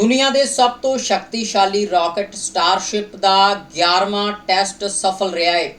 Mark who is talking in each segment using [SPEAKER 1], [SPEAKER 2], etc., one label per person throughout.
[SPEAKER 1] ਦੁਨੀਆ ਦੇ ਸਭ ਤੋਂ ਸ਼ਕਤੀਸ਼ਾਲੀ ਰਾਕਟ ਸਟਾਰਸ਼ਿਪ ਦਾ 11ਵਾਂ ਟੈਸਟ ਸਫਲ ਰਿਹਾ ਹੈ।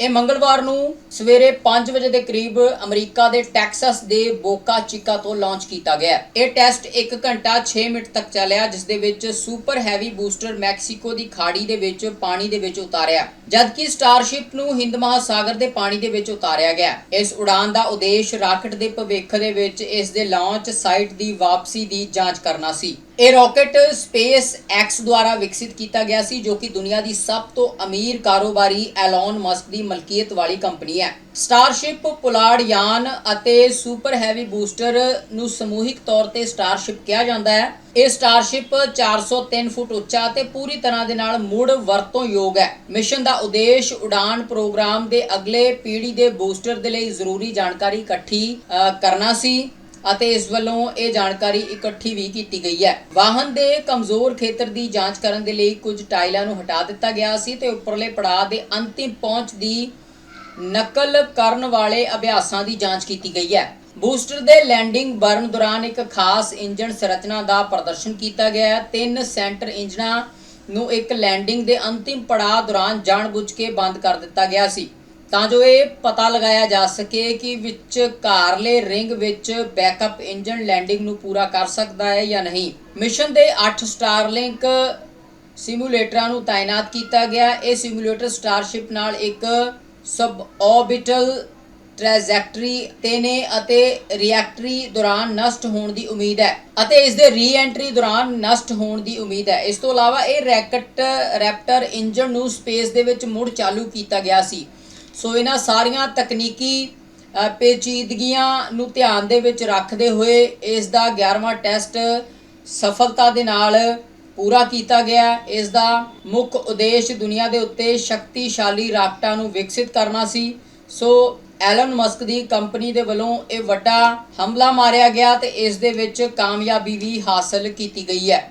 [SPEAKER 1] ਇਹ ਮੰਗਲਵਾਰ ਨੂੰ ਸਵੇਰੇ 5 ਵਜੇ ਦੇ ਕਰੀਬ ਅਮਰੀਕਾ ਦੇ ਟੈਕਸਸ ਦੇ ਬੋਕਾ ਚਿਕਾ ਤੋਂ ਲਾਂਚ ਕੀਤਾ ਗਿਆ। ਇਹ ਟੈਸਟ 1 ਘੰਟਾ 6 ਮਿੰਟ ਤੱਕ ਚੱਲਿਆ, ਜਿਸ ਦੇ ਵਿੱਚ ਸੁਪਰ ਹੈਵੀ ਬੂਸਟਰ ਮੈਕਸੀਕੋ ਦੀ ਖਾੜੀ ਦੇ ਵਿੱਚ ਪਾਣੀ ਦੇ ਵਿੱਚ ਉਤਾਰਿਆ, ਜਦਕਿ ਸਟਾਰਸ਼ਿਪ ਨੂੰ ਹਿੰਦ ਮਹਾਸਾਗਰ ਦੇ ਪਾਣੀ ਦੇ ਵਿੱਚ ਉਤਾਰਿਆ ਗਿਆ। ਇਸ ਉਡਾਨ ਦਾ ਉਦੇਸ਼ ਰਾਕਟ ਦੇ ਭਵਿੱਖ ਦੇ ਵਿੱਚ ਇਸ ਦੇ ਲਾਂਚ ਸਾਈਟ ਦੀ ਵਾਪਸੀ ਦੀ ਜਾਂਚ ਕਰਨਾ ਸੀ। ਇਹ ਰਾਕਟ ਸਪੇਸ ਐਕਸ ਦੁਆਰਾ ਵਿਕਸਿਤ ਕੀਤਾ ਗਿਆ ਸੀ, ਜੋ ਕਿ ਦੁਨੀਆ ਦੀ ਸਭ ਤੋਂ ਅਮੀਰ ਕਾਰੋਬਾਰੀ ਐਲਨ ਮਸਕ ਦੀ ਮਲਕੀਅਤ ਵਾਲੀ ਕੰਪਨੀ ਹੈ। ਸਟਾਰਸ਼ਿਪ ਪੁਲਾੜ ਯਾਨ ਅਤੇ ਸੁਪਰ ਹੈਵੀ ਬੂਸਟਰ ਨੂੰ ਸਮੂਹਿਕ ਤੌਰ ਤੇ ਸਟਾਰਸ਼ਿਪ ਕਿਹਾ ਜਾਂਦਾ ਹੈ। ਇਹ ਸਟਾਰਸ਼ਿਪ 403 ਫੁੱਟ ਉੱਚਾ ਅਤੇ ਪੂਰੀ ਤਰ੍ਹਾਂ ਦੇ ਨਾਲ ਮੁੜ ਵਰਤੋਂ ਯੋਗ ਹੈ। ਮਿਸ਼ਨ ਦਾ ਉਦੇਸ਼ ਉਡਾਨ ਪ੍ਰੋਗਰਾਮ ਦੇ ਅਗਲੇ ਪੀੜ੍ਹੀ ਦੇ ਬੂਸਟਰ ਦੇ ਲਈ ਜ਼ਰੂਰੀ ਜਾਣਕਾਰੀ ਇਕੱਠੀ ਕਰਨਾ ਸੀ। ਅਤੇ ਇਸ ਵੱਲੋਂ ਇਹ ਜਾਣਕਾਰੀ ਇਕੱਠੀ ਵੀ ਕੀਤੀ ਗਈ ਹੈ। ਵਾਹਨ ਦੇ ਕਮਜ਼ੋਰ ਖੇਤਰ ਦੀ ਜਾਂਚ ਕਰਨ ਦੇ ਲਈ ਕੁਝ ਟਾਇਲਾਂ ਨੂੰ ਹਟਾ ਦਿੱਤਾ ਗਿਆ ਸੀ ਤੇ ਉੱਪਰਲੇ ਪੜਾਅ ਦੇ ਅੰਤਿਮ ਪਹੁੰਚ ਦੀ ਨਕਲ ਕਰਨ ਵਾਲੇ ਅਭਿਆਸਾਂ ਦੀ ਜਾਂਚ ਕੀਤੀ ਗਈ ਹੈ। ਬੂਸਟਰ ਦੇ ਲੈਂਡਿੰਗ ਬਰਨ ਦੌਰਾਨ ਇੱਕ ਖਾਸ ਇੰਜਨ ਸੰਰਚਨਾ ਦਾ ਪ੍ਰਦਰਸ਼ਨ ਕੀਤਾ ਗਿਆ ਤਿੰਨ ਸੈਂਟਰ ਇੰਜਨਾਂ ਨੂੰ ਇੱਕ ਲੈਂਡਿੰਗ ਦੇ ਅੰਤਿਮ ਪੜਾਅ ਦੌਰਾਨ ਜਾਣਬੁੱਝ ਕੇ ਬੰਦ ਕਰ ਦਿੱਤਾ ਗਿਆ ਸੀ। ਤਾਂ ਜੋ ਇਹ ਪਤਾ ਲਗਾਇਆ ਜਾ ਸਕੇ ਕਿ ਵਿੱਚ ਕਾਰਲੇ ਰਿੰਗ ਵਿੱਚ ਬੈਕਅਪ ਇੰਜਨ ਲੈਂਡਿੰਗ ਨੂੰ ਪੂਰਾ ਕਰ ਸਕਦਾ ਹੈ ਜਾਂ ਨਹੀਂ। ਮਿਸ਼ਨ ਦੇ 8 ਸਟਾਰਲਿੰਕ ਸਿਮੂਲੇਟਰਾਂ ਨੂੰ ਤਾਇਨਾਤ ਕੀਤਾ ਗਿਆ। ਇਹ ਸਿਮੂਲੇਟਰ ਸਟਾਰਸ਼ਿਪ ਨਾਲ ਇੱਕ ਸਬ ਆਰਬਿਟਲ ਟ੍ਰੈਜੈਕਟਰੀ ਤੇ ਨੇ ਅਤੇ ਰਿਐਕਟਰੀ ਦੌਰਾਨ ਨਸ਼ਟ ਹੋਣ ਦੀ ਉਮੀਦ ਹੈ ਅਤੇ ਇਸ ਦੇ ਰੀ-ਐਂਟਰੀ ਦੌਰਾਨ ਨਸ਼ਟ ਹੋਣ ਦੀ ਉਮੀਦ ਹੈ। ਇਸ ਤੋਂ ਇਲਾਵਾ ਇਹ ਰੈਕਟ ਰੈਪਟਰ ਇੰਜਨ ਨੂੰ ਸਪੇਸ ਦੇ ਵਿੱਚ ਮੁੜ ਚਾਲੂ ਕੀਤਾ ਗਿਆ ਸੀ। ਸੋ ਇਹਨਾਂ ਸਾਰੀਆਂ ਤਕਨੀਕੀ ਪੇਚੀਦਗੀਆਂ ਨੂੰ ਧਿਆਨ ਦੇ ਵਿੱਚ ਰੱਖਦੇ ਹੋਏ ਇਸ ਦਾ 11ਵਾਂ ਟੈਸਟ ਸਫਲਤਾ ਦੇ ਨਾਲ ਪੂਰਾ ਕੀਤਾ ਗਿਆ। ਇਸ ਦਾ ਮੁੱਖ ਉਦੇਸ਼ ਦੁਨੀਆ ਦੇ ਉੱਤੇ ਸ਼ਕਤੀਸ਼ਾਲੀ ਰਾਕਟਾਂ ਨੂੰ ਵਿਕਸਿਤ ਕਰਨਾ ਸੀ। ਸੋ ਐਲਨ ਮਸਕ ਦੀ ਕੰਪਨੀ ਦੇ ਵੱਲੋਂ ਇਹ ਵੱਡਾ ਹਮਲਾ ਮਾਰਿਆ ਗਿਆ ਤੇ ਇਸ ਦੇ ਵਿੱਚ ਕਾਮਯਾਬੀ ਵੀ ਹਾਸਲ ਕੀਤੀ ਗਈ ਹੈ।